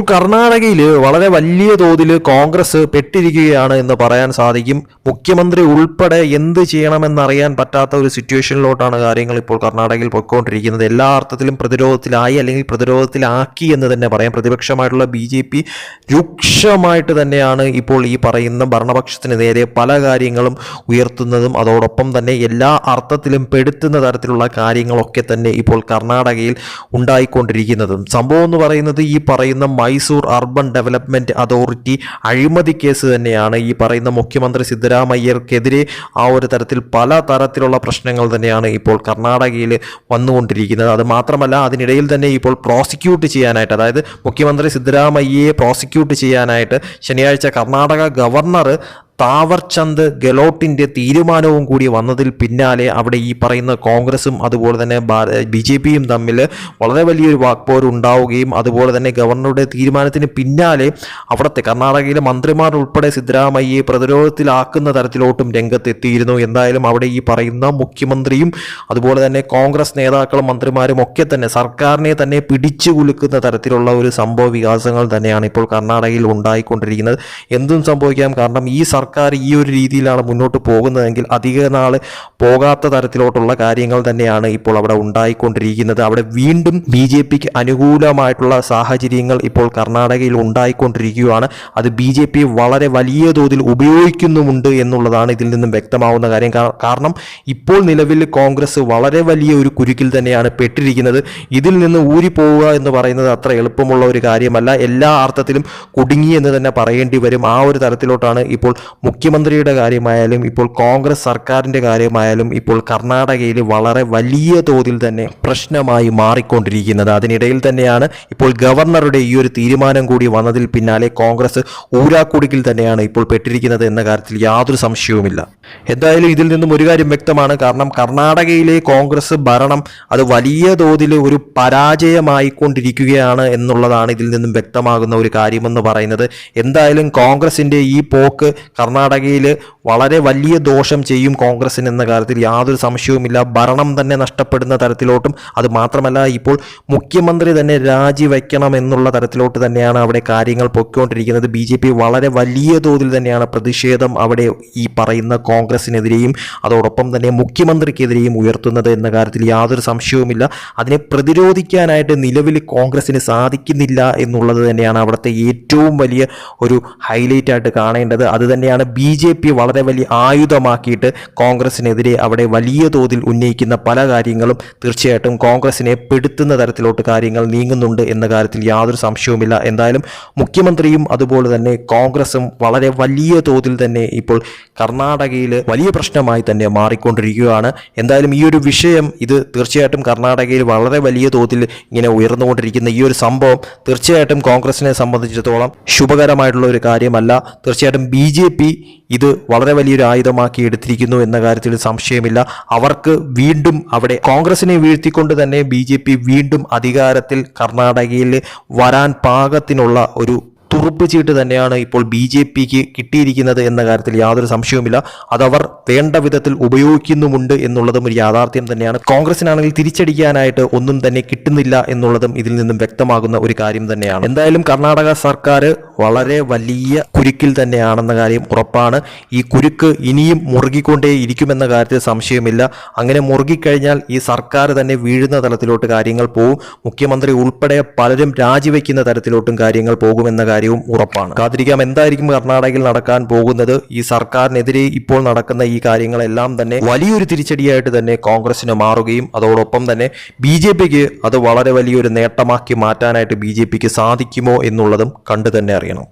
ഇപ്പോൾ കർണാടകയിൽ വളരെ വലിയ തോതിൽ കോൺഗ്രസ് പെട്ടിരിക്കുകയാണ് എന്ന് പറയാൻ സാധിക്കും. മുഖ്യമന്ത്രി ഉൾപ്പെടെ എന്ത് ചെയ്യണമെന്നറിയാൻ പറ്റാത്ത ഒരു സിറ്റുവേഷനിലോട്ടാണ് കാര്യങ്ങൾ ഇപ്പോൾ കർണാടകയിൽ പൊയ്ക്കൊണ്ടിരിക്കുന്നത്. എല്ലാ അർത്ഥത്തിലും പ്രതിരോധത്തിലായി അല്ലെങ്കിൽ പ്രതിരോധത്തിലാക്കി എന്ന് തന്നെ പറയാം. പ്രതിപക്ഷമായിട്ടുള്ള ബി ജെ പി രൂക്ഷമായിട്ട് തന്നെയാണ് ഇപ്പോൾ ഈ പറയുന്ന ഭരണപക്ഷത്തിന് നേരെ പല കാര്യങ്ങളും ഉയർത്തുന്നതും അതോടൊപ്പം തന്നെ എല്ലാ അർത്ഥത്തിലും പെടുത്തുന്ന തരത്തിലുള്ള കാര്യങ്ങളൊക്കെ തന്നെ ഇപ്പോൾ കർണാടകയിൽ ഉണ്ടായിക്കൊണ്ടിരിക്കുന്നതും. സംഭവം എന്ന് പറയുന്നത് ഈ പറയുന്ന മൈസൂർ അർബൻ ഡെവലപ്മെന്റ് അതോറിറ്റി അഴിമതി കേസ് തന്നെയാണ്. ഈ പറയുന്ന മുഖ്യമന്ത്രി സിദ്ധരാമയ്യർക്കെതിരെ ആ ഒരു തരത്തിൽ പല തരത്തിലുള്ള പ്രശ്നങ്ങൾ തന്നെയാണ് ഇപ്പോൾ കർണാടകയിൽ വന്നുകൊണ്ടിരിക്കുന്നത്. അത് മാത്രമല്ല അതിനിടയിൽ തന്നെ ഇപ്പോൾ പ്രോസിക്യൂട്ട് ചെയ്യാനായിട്ട് അതായത് മുഖ്യമന്ത്രി സിദ്ധരാമയ്യയെ പ്രോസിക്യൂട്ട് ചെയ്യാനായിട്ട് ശനിയാഴ്ച കർണാടക ഗവർണർ താവർചന്ദ് ഗെലോട്ടിന്റെ തീരുമാനവും കൂടി വന്നതിൽ പിന്നാലെ അവിടെ ഈ പറയുന്ന കോൺഗ്രസും അതുപോലെ തന്നെ ബി ജെ പിയും തമ്മിൽ വളരെ വലിയൊരു വാക്പോർ ഉണ്ടാവുകയും അതുപോലെ തന്നെ ഗവർണറുടെ തീരുമാനത്തിന് പിന്നാലെ അവിടുത്തെ കർണാടകയിലെ മന്ത്രിമാർ ഉൾപ്പെടെ സിദ്ധരാമയ്യയെ പ്രതിരോധത്തിലാക്കുന്ന തരത്തിലോട്ടും രംഗത്തെത്തിയിരുന്നു. എന്തായാലും അവിടെ ഈ പറയുന്ന മുഖ്യമന്ത്രിയും അതുപോലെ തന്നെ കോൺഗ്രസ് നേതാക്കളും മന്ത്രിമാരും ഒക്കെ തന്നെ സർക്കാരിനെ തന്നെ പിടിച്ചു കുലുക്കുന്ന തരത്തിലുള്ള ഒരു സംഭവ വികാസങ്ങൾ തന്നെയാണ് ഇപ്പോൾ കർണാടകയിൽ ഉണ്ടായിക്കൊണ്ടിരിക്കുന്നത്. എന്തും സംഭവിക്കാം. കാരണം ഈ സർക്കാർ ഈ ഒരു രീതിയിലാണ് മുന്നോട്ട് പോകുന്നതെങ്കിൽ അധിക നാൾ പോകാത്ത തരത്തിലോട്ടുള്ള കാര്യങ്ങൾ തന്നെയാണ് ഇപ്പോൾ അവിടെ ഉണ്ടായിക്കൊണ്ടിരിക്കുന്നത്. അവിടെ വീണ്ടും ബി ജെ പിക്ക് അനുകൂലമായിട്ടുള്ള സാഹചര്യങ്ങൾ ഇപ്പോൾ കർണാടകയിൽ ഉണ്ടായിക്കൊണ്ടിരിക്കുകയാണ്. അത് ബി ജെ പി വളരെ വലിയ തോതിൽ ഉപയോഗിക്കുന്നുമുണ്ട് എന്നുള്ളതാണ് ഇതിൽ നിന്നും വ്യക്തമാവുന്ന കാര്യം. കാരണം ഇപ്പോൾ നിലവിൽ കോൺഗ്രസ് വളരെ വലിയ ഒരു കുരുക്കിൽ തന്നെയാണ് പെട്ടിരിക്കുന്നത്. ഇതിൽ നിന്ന് ഊരിപ്പോവുക എന്ന് പറയുന്നത് അത്ര എളുപ്പമുള്ള ഒരു കാര്യമല്ല. എല്ലാ അർത്ഥത്തിലും കുടുങ്ങി എന്ന് തന്നെ പറയേണ്ടി വരും. ആ ഒരു തരത്തിലോട്ടാണ് ഇപ്പോൾ മുഖ്യമന്ത്രിയുടെ കാര്യമായാലും ഇപ്പോൾ കോൺഗ്രസ് സർക്കാരിന്റെ കാര്യമായാലും ഇപ്പോൾ കർണാടകയിൽ വളരെ വലിയ തോതിൽ തന്നെ പ്രശ്നമായി മാറിക്കൊണ്ടിരിക്കുന്നത്. അതിനിടയിൽ തന്നെയാണ് ഇപ്പോൾ ഗവർണറുടെ ഈ ഒരു തീരുമാനം കൂടി വന്നതിൽ പിന്നാലെ കോൺഗ്രസ് ഊരാക്കുടുക്കിൽ തന്നെയാണ് ഇപ്പോൾ പെട്ടിരിക്കുന്നത് എന്ന കാര്യത്തിൽ യാതൊരു സംശയവുമില്ല. എന്തായാലും ഇതിൽ നിന്നും ഒരു കാര്യം വ്യക്തമാണ്. കാരണം കർണാടകയിലെ കോൺഗ്രസ് ഭരണം അത് വലിയ തോതിൽ ഒരു പരാജയമായിക്കൊണ്ടിരിക്കുകയാണ് എന്നുള്ളതാണ് ഇതിൽ നിന്നും വ്യക്തമാകുന്ന ഒരു കാര്യമെന്ന് പറയുന്നത്. എന്തായാലും കോൺഗ്രസിന്റെ ഈ പോക്ക് കർണാടകയിൽ വളരെ വലിയ ദോഷം ചെയ്യും കോൺഗ്രസിന് എന്ന കാര്യത്തിൽ യാതൊരു സംശയവുമില്ല. ഭരണം തന്നെ നഷ്ടപ്പെടുന്ന തരത്തിലോട്ടും അത് മാത്രമല്ല ഇപ്പോൾ മുഖ്യമന്ത്രി തന്നെ രാജിവെക്കണം എന്നുള്ള തരത്തിലോട്ട് തന്നെയാണ് അവിടെ കാര്യങ്ങൾ പൊയ്ക്കൊണ്ടിരിക്കുന്നത്. ബി ജെ പി വളരെ വലിയ തോതിൽ തന്നെയാണ് പ്രതിഷേധം അവിടെ ഈ പറയുന്ന കോൺഗ്രസിനെതിരെയും അതോടൊപ്പം തന്നെ മുഖ്യമന്ത്രിക്കെതിരെയും ഉയർത്തുന്നത് എന്ന കാര്യത്തിൽ യാതൊരു സംശയവുമില്ല. അതിനെ പ്രതിരോധിക്കാനായിട്ട് നിലവിൽ കോൺഗ്രസിന് സാധിക്കുന്നില്ല എന്നുള്ളത് തന്നെയാണ് അവിടുത്തെ ഏറ്റവും വലിയ ഒരു ഹൈലൈറ്റ് ആയിട്ട് കാണേണ്ടത്. അത് ബി ജെ പി വളരെ വലിയ ആയുധമാക്കിയിട്ട് കോൺഗ്രസിനെതിരെ അവിടെ വലിയ തോതിൽ ഉന്നയിക്കുന്ന പല കാര്യങ്ങളും തീർച്ചയായിട്ടും കോൺഗ്രസിനെ പെടുത്തുന്ന തരത്തിലോട്ട് കാര്യങ്ങൾ നീങ്ങുന്നുണ്ട് എന്ന കാര്യത്തിൽ യാതൊരു സംശയവുമില്ല. എന്തായാലും മുഖ്യമന്ത്രിയും അതുപോലെ തന്നെ കോൺഗ്രസും വളരെ വലിയ തോതിൽ തന്നെ ഇപ്പോൾ കർണാടകയിൽ വലിയ പ്രശ്നമായി തന്നെ മാറിക്കൊണ്ടിരിക്കുകയാണ്. എന്തായാലും ഈ ഒരു വിഷയം ഇത് തീർച്ചയായിട്ടും കർണാടകയിൽ വളരെ വലിയ തോതിൽ ഇങ്ങനെ ഉയർന്നുകൊണ്ടിരിക്കുന്ന ഈ ഒരു സംഭവം തീർച്ചയായിട്ടും കോൺഗ്രസിനെ സംബന്ധിച്ചിടത്തോളം ശുഭകരമായിട്ടുള്ള ഒരു കാര്യമല്ല. തീർച്ചയായിട്ടും ബി ജെ പി ഇത് വളരെ വലിയൊരു ആയുധമാക്കി എടുത്തിരിക്കുന്നു എന്ന കാര്യത്തിൽ സംശയമില്ല. അവർക്ക് വീണ്ടും അവിടെ കോൺഗ്രസിനെ വീഴ്ത്തിക്കൊണ്ട് തന്നെ ബി വീണ്ടും അധികാരത്തിൽ കർണാടകയിൽ വരാൻ പാകത്തിനുള്ള ഒരു തുറുപ്പ് ചീട്ട് തന്നെയാണ് ഇപ്പോൾ ബി ജെ പിക്ക് കിട്ടിയിരിക്കുന്നത് എന്ന കാര്യത്തിൽ യാതൊരു സംശയവുമില്ല. അതവർ വേണ്ട വിധത്തിൽ ഉപയോഗിക്കുന്നുമുണ്ട് എന്നുള്ളതും ഒരു യാഥാർത്ഥ്യം തന്നെയാണ്. കോൺഗ്രസിനാണെങ്കിൽ തിരിച്ചടിക്കാനായിട്ട് ഒന്നും തന്നെ കിട്ടുന്നില്ല എന്നുള്ളതും ഇതിൽ നിന്നും വ്യക്തമാകുന്ന ഒരു കാര്യം തന്നെയാണ്. എന്തായാലും കർണാടക സർക്കാർ വളരെ വലിയ കുരുക്കിൽ തന്നെയാണെന്ന കാര്യം ഉറപ്പാണ്. ഈ കുരുക്ക് ഇനിയും മുറുകിക്കൊണ്ടേ ഇരിക്കുമെന്ന കാര്യത്തിൽ സംശയമില്ല. അങ്ങനെ മുറുകിക്കഴിഞ്ഞാൽ ഈ സർക്കാർ തന്നെ വീഴുന്ന തലത്തിലോട്ട് കാര്യങ്ങൾ പോകും മുഖ്യമന്ത്രി ഉൾപ്പെടെ പലരും രാജിവെക്കുന്ന തരത്തിലോട്ടും കാര്യങ്ങൾ പോകുമെന്ന കാര്യവും ഉറപ്പാണ്. കാത്തിരിക്കാം. എന്തായിരിക്കും കർണാടകയിൽ നടക്കാൻ പോകുന്നത്? ഈ സർക്കാരിനെതിരെ ഇപ്പോൾ നടക്കുന്ന ഈ കാര്യങ്ങളെല്ലാം തന്നെ വലിയൊരു തിരിച്ചടിയായിട്ട് തന്നെ കോൺഗ്രസിന് മാറുകയും അതോടൊപ്പം തന്നെ ബി ജെ പിക്ക് അത് വളരെ വലിയൊരു നേട്ടമാക്കി മാറ്റാനായിട്ട് ബി ജെ പിക്ക് സാധിക്കുമോ എന്നുള്ളതും കണ്ടു തന്നെ അറിയണം